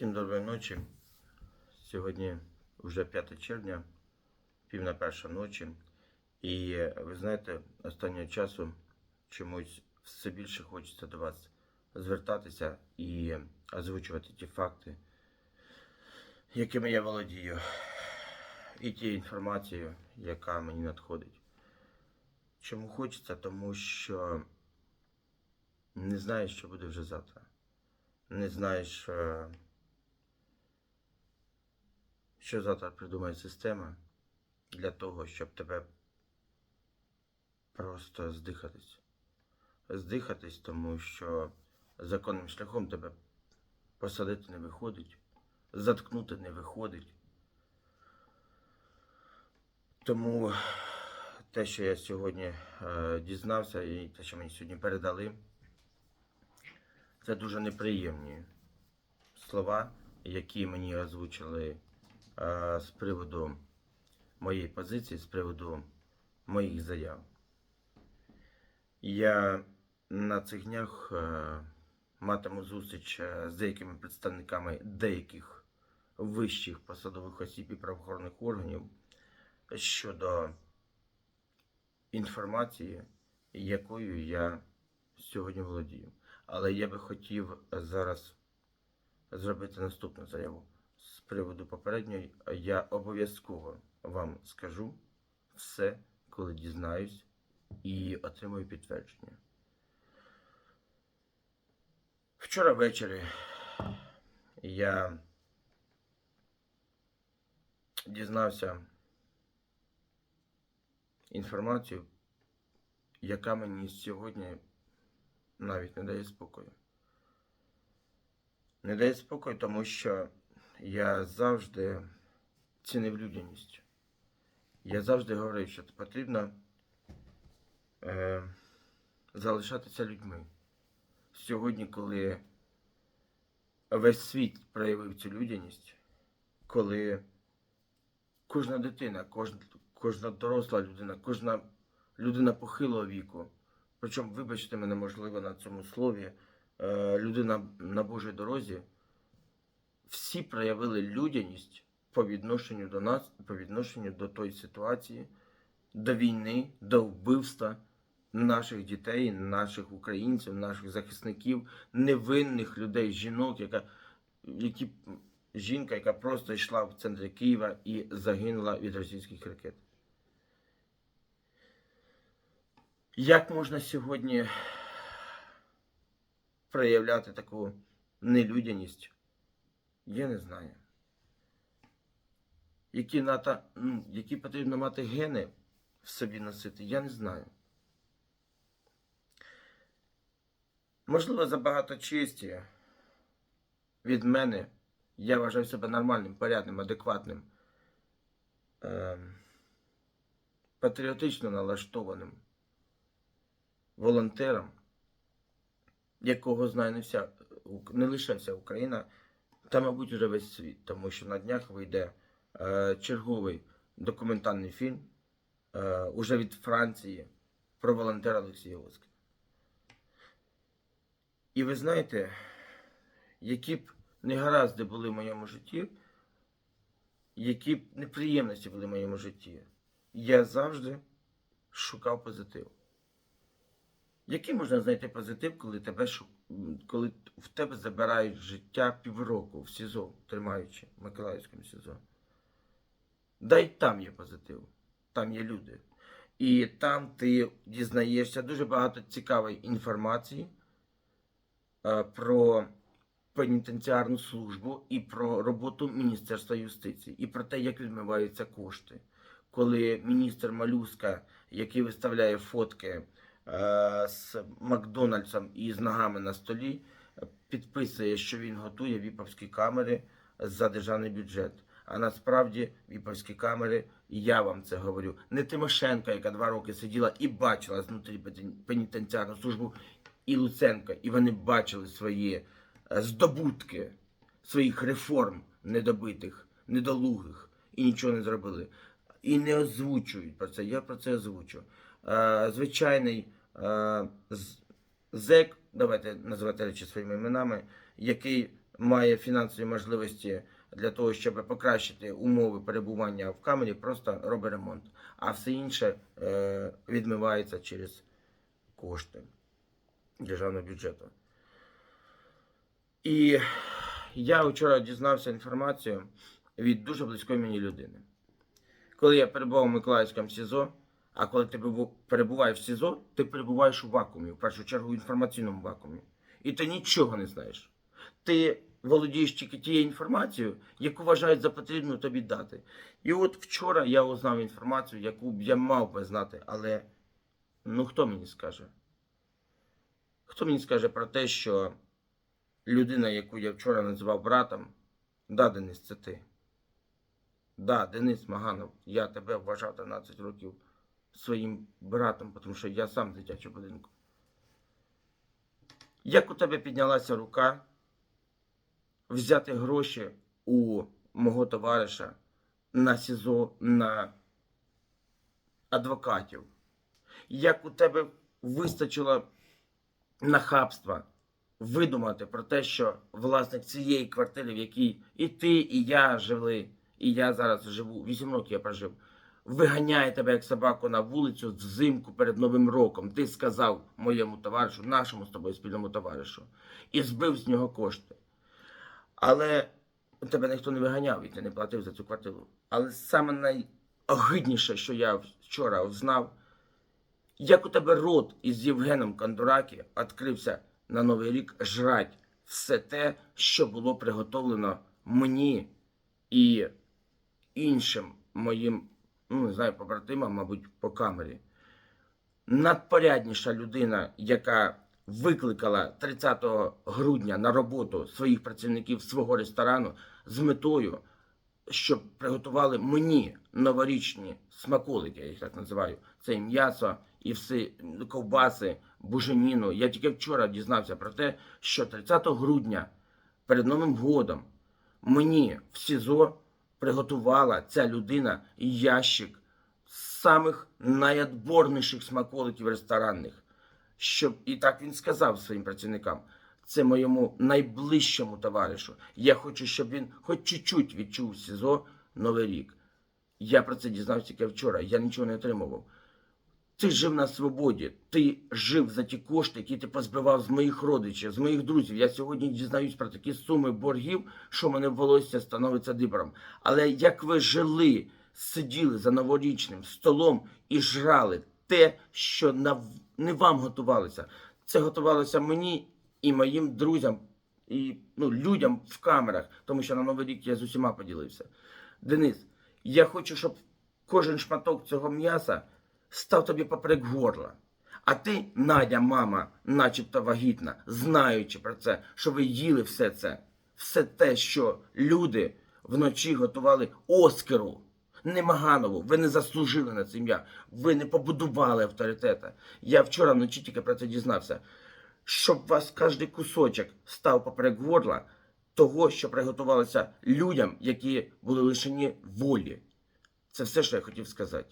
Всім доброї ночі. Сьогодні вже 5 червня, пів на перша ночі. І е, ви знаєте, останнього часу чомусь все більше хочеться до вас звертатися і озвучувати ті факти, якими я володію, і ті інформацією, яка мені надходить. Чому хочеться? Тому що не знаєш, що буде вже завтра. Не знаєш. е, що завтра придумає система для того, щоб тебе просто здихатись. Здихатись, тому що законним шляхом тебе посадити не виходить, заткнути не виходить. Тому те, що я сьогодні е, дізнався, і те, що мені сьогодні передали, це дуже неприємні слова, які мені озвучили з приводу моєї позиції, з приводу моїх заяв. Я на цих днях е, матиму зустріч е, з деякими представниками деяких вищих посадових осіб і правоохоронних органів щодо інформації, якою я сьогодні володію. Але я би хотів зараз зробити наступну заяву з приводу попередньої, я обов'язково вам скажу все, коли дізнаюсь і отримую підтвердження. Вчора ввечері я дізнався інформацію, яка мені сьогодні навіть не дає спокою. Не дає спокою, тому що я завжди цінив людяність. Я завжди говорив, що потрібно е, залишатися людьми. Сьогодні, коли весь світ проявив цю людяність, коли кожна дитина, кожна, кожна доросла людина, кожна людина похилого віку, причому, вибачте мене, можливо, на цьому слові, е, людина на Божій дорозі, всі проявили людяність по відношенню до нас, по відношенню до тої ситуації, до війни, до вбивства наших дітей, наших українців, наших захисників, невинних людей, жінок, яка, які, жінка, яка просто йшла в центрі Києва і загинула від російських ракет. Як можна сьогодні проявляти таку нелюдяність? Я не знаю. Які, ната, ну, які потрібно мати гени в собі носити, я не знаю. Можливо, забагато честі від мене. Я вважаю себе нормальним, порядним, адекватним, ем, патріотично налаштованим волонтером, якого знає не, вся, не лише вся Україна, та, мабуть, вже весь світ, тому що на днях вийде е, черговий документальний фільм е, уже від Франції про волонтера Олексія Оскіна. І ви знаєте, які б негаразди були в моєму житті, які б неприємності були в моєму житті, я завжди шукав позитив. Який можна знайти позитив, коли тебе шу- м, коли в тебе забирають життя півроку в СІЗО, тримаючи в Миколаївському СІЗО? Да й там є позитив, там є люди. І там ти дізнаєшся дуже багато цікавої інформації е, про пенітенціарну службу і про роботу Міністерства юстиції, і про те, як відмиваються кошти. Коли міністр Малюска, який виставляє фотки з Макдональдсом і з ногами на столі, е, підписує, що він готує віповські камери за державний бюджет. А насправді віповські камери, і я вам це говорю, не Тимошенко, яка два роки сиділа і бачила знутрі пені- пенітенціарну службу, і Луценко, і вони бачили свої е, здобутки своїх реформ недобитих, недолугих, і нічого не зробили. І не озвучують про це. Я про це озвучу. Е, звичайний е, зек, давайте називати речі своїми іменами, який має фінансові можливості для того, щоб покращити умови перебування в камері, просто робить ремонт. А все інше е, відмивається через кошти державного бюджету. І я вчора дізнався інформацію від дуже близької мені людини. Коли я перебував у Миколаївському СІЗО, а коли ти перебуваєш в СІЗО, ти перебуваєш у вакуумі, в першу чергу в інформаційному вакуумі. І ти нічого не знаєш. Ти володієш тільки тією інформацією, яку вважають за потрібну тобі дати. І от вчора я узнав інформацію, яку б я мав би знати, але ну хто мені скаже? Хто мені скаже про те, що людина, яку я вчора називав братом, да, Денис, це ти. Да, Денис Маганов, я тебе вважав 13 років своїм братом, тому що я сам з дитячого будинку. Як у тебе піднялася рука взяти гроші у мого товариша на СІЗО, на адвокатів? Як у тебе вистачило нахабства видумати про те, що власник цієї квартири, в якій і ти, і я жили, і я зараз живу, 8 років я прожив, виганяє тебе як собаку на вулицю взимку перед Новим роком. Ти сказав моєму товаришу, нашому з тобою спільному товаришу, і збив з нього кошти. Але тебе ніхто не виганяв і ти не платив за цю квартиру. Але саме найогидніше, що я вчора знав, як у тебе рот із Євгеном Кондуракі відкрився на Новий рік жрать все те, що було приготовлено мені і іншим моїм, ну не знаю, побратимам, мабуть, по камері. Надпорядніша людина, яка викликала 30 грудня на роботу своїх працівників свого ресторану з метою, щоб приготували мені новорічні смаколики, я їх так називаю. Це і м'ясо, і всі ковбаси, буженіну. Я тільки вчора дізнався про те, що 30 грудня перед Новим годом мені в СІЗО приготувала ця людина ящик самих найотборніших смаколиків ресторанних. Щоб і так він сказав своїм працівникам. Це моєму найближчому товаришу. Я хочу, щоб він хоч чуть-чуть відчув СІЗО Новий рік. Я про це дізнався тільки вчора. Я нічого не отримував. Ти жив на свободі, ти жив за ті кошти, які ти позбивав з моїх родичів, з моїх друзів. Я сьогодні дізнаюсь про такі суми боргів, що мене волосся становиться дибором. Але як ви жили, сиділи за новорічним столом і жрали те, що не вам готувалося. Це готувалося мені і моїм друзям, і ну, людям в камерах, тому що на Новий рік я з усіма поділився. Денис, я хочу, щоб кожен шматок цього м'яса став тобі поперек горла. А ти, Надя, мама, начебто вагітна, знаючи про це, що ви їли все це, все те, що люди вночі готували Оскару, не Маганову, ви не заслужили на це ви не побудували авторитета. Я вчора вночі тільки про це дізнався. Щоб вас кожен кусочок став поперек горла того, що приготувалося людям, які були лишені волі. Це все, що я хотів сказати.